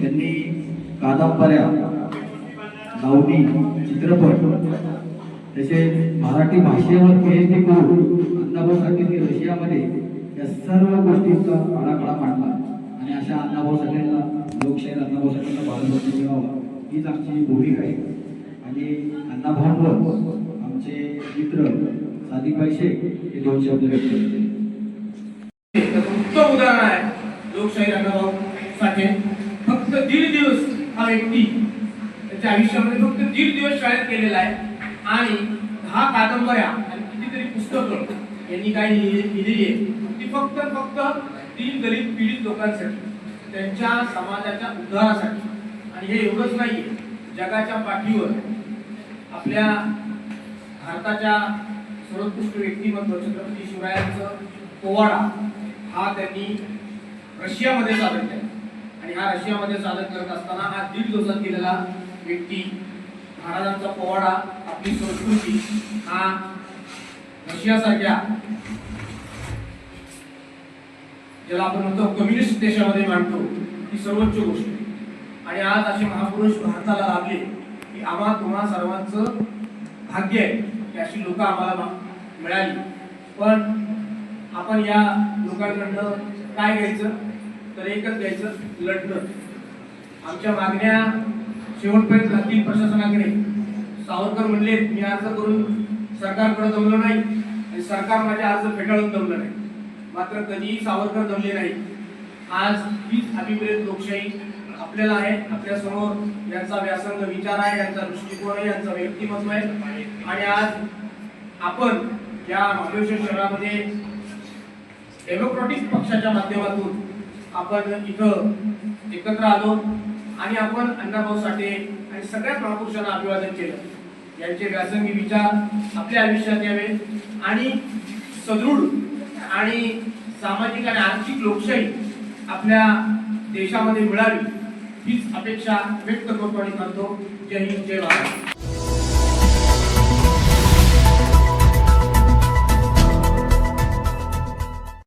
त्यांनी कादंबऱ्या लावणी चित्रपट तसेच मराठी भाषेवर पी एच डी करून अण्णाभाऊ रशियामध्ये या सर्व गोष्टींचा आराखडा मांडला. आणि अशा अण्णाभाऊ साठेंना लोकशाही अण्णाभाऊ साठेंना भारतभूषण मिळावा हीच आमची भूमिका आहे. आणि अण्णाभाऊंवर आमचे मित्र साधी पैसे हे दोन शब्द व्यक्त करते उदाहरण आहे लोकशाही अण्णाभाऊ. व्यक्ती त्याच्या आयुष्यामध्ये फक्त दीड दिवस शाळेत केलेला आहे. आणि दहा कादंबऱ्या आणि कितीतरी पुस्तकं यांनी काय लिहिलेली आहे ती फक्त फक्त तीन गरीब पीडित लोकांसाठी त्यांच्या समाजाच्या उद्धारासाठी. आणि हे एवढंच नाही जगाच्या पाठीवर आपल्या भारताच्या सर्वोत्कृष्ट व्यक्तिमत्व छत्रपती शिवरायांचं पोवाडा हा त्यांनी रशियामध्ये सादर केला. आणि हा रशियामध्ये सादर करत असताना हा दीड दिवसात केलेला व्यक्ती महाराजांचा पोवाडा आपली संस्कृती हा रशियासारख्या ज्याला आपण म्हणतो कम्युनिस्ट देशामध्ये मांडतो ही सर्वोच्च गोष्ट आणि आज असे महापुरुष भारताला लाभले की आम्हा तुम्हा सर्वांचं भाग्य आहे की अशी लोक आम्हाला मिळाली. पण आपण या लोकांकडनं काय घ्यायचं? तर एकच घ्यायचं लढणं. आमच्या मागण्या शेवटपर्यंत राहतील प्रशासनाकडे. सावरकर म्हणले मी अर्ज करून सरकारकडे जमलो नाही आणि सरकार माझे अर्ज फेटाळून जमलं नाही. मात्र कधीही सावरकर जमले नाही आज हीच अभिप्रेत लोकशाही आपल्याला आहे आपल्यासमोर. यांचा व्यासंग विचार आहे यांचा दृष्टिकोन आहे यांचं व्यक्तिमत्व आहे. आणि आज आपण या महाबळेश्वर शहरामध्ये डेमोक्रॅटिक पक्षाच्या माध्यमातून आपण इथं एकत्र आलो आणि आपण अण्णाभाऊ साठे आणि सगळ्या महापुरुषांना अभिवादन केलं. यांचे व्यासंगी विचार आपल्या आयुष्यात यावे आणि सदृढ आणि सामाजिक आणि आर्थिक लोकशाही आपल्या देशामध्ये मिळावी हीच अपेक्षा व्यक्त करतो आणि करतो. जय हिंद जय भारत.